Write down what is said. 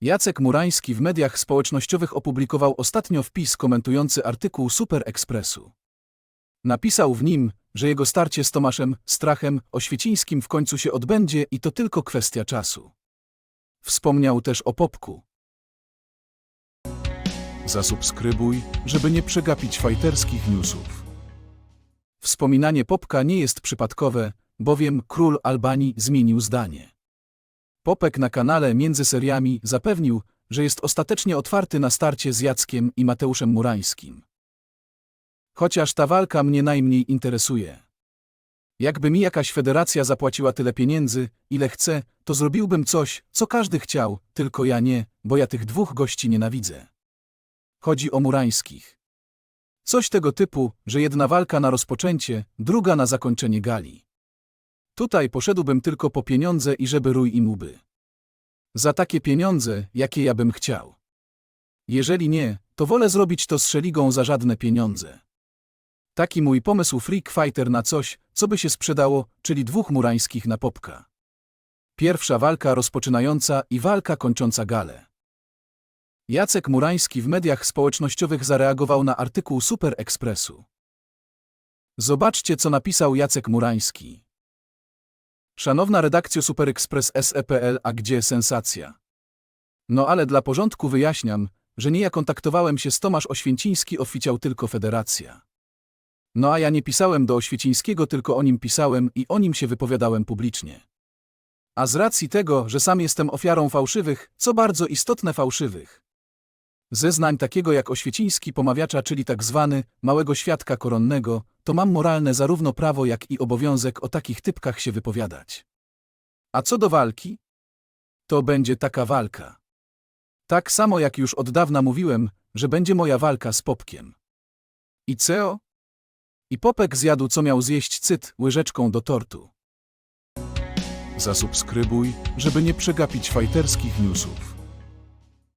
Jacek Murański w mediach społecznościowych opublikował ostatnio wpis komentujący artykuł Super Expressu. Napisał w nim, że jego starcie z Tomaszem Strachem Oświecińskim w końcu się odbędzie i to tylko kwestia czasu. Wspomniał też o Popku. Zasubskrybuj, żeby nie przegapić fajterskich newsów. Wspominanie Popka nie jest przypadkowe, bowiem król Albanii zmienił zdanie. Popek na kanale między seriami zapewnił, że jest ostatecznie otwarty na starcie z Jackiem i Mateuszem Murańskim. Chociaż ta walka mnie najmniej interesuje. Jakby mi jakaś federacja zapłaciła tyle pieniędzy, ile chce, to zrobiłbym coś, co każdy chciał, tylko ja nie, bo ja tych dwóch gości nienawidzę. Chodzi o Murańskich. Coś tego typu, że jedna walka na rozpoczęcie, druga na zakończenie gali. Tutaj poszedłbym tylko po pieniądze i żeby rój im łby. Za takie pieniądze, jakie ja bym chciał. Jeżeli nie, to wolę zrobić to z Szeligą za żadne pieniądze. Taki mój pomysł Freak Fighter na coś, co by się sprzedało, czyli dwóch murańskich na popka. Pierwsza walka rozpoczynająca i walka kończąca galę. Jacek Murański w mediach społecznościowych zareagował na artykuł Super Expressu. Zobaczcie, co napisał Jacek Murański. Szanowna redakcjo Super Express SEPL, a gdzie sensacja? No ale dla porządku wyjaśniam, że nie ja kontaktowałem się z Tomasz Oświęciński oficiał tylko Federacja. No a ja nie pisałem do Oświecińskiego, tylko o nim pisałem i o nim się wypowiadałem publicznie. A z racji tego, że sam jestem ofiarą fałszywych, co bardzo istotne fałszywych. Zeznań takiego jak Oświeciński pomawiacza, czyli tak zwany małego świadka koronnego, to mam moralne zarówno prawo, jak i obowiązek o takich typkach się wypowiadać. A co do walki? To będzie taka walka. Tak samo jak już od dawna mówiłem, że będzie moja walka z Popkiem. I CEO? I Popek zjadł co miał zjeść cyt łyżeczką do tortu. Zasubskrybuj, żeby nie przegapić fajterskich newsów.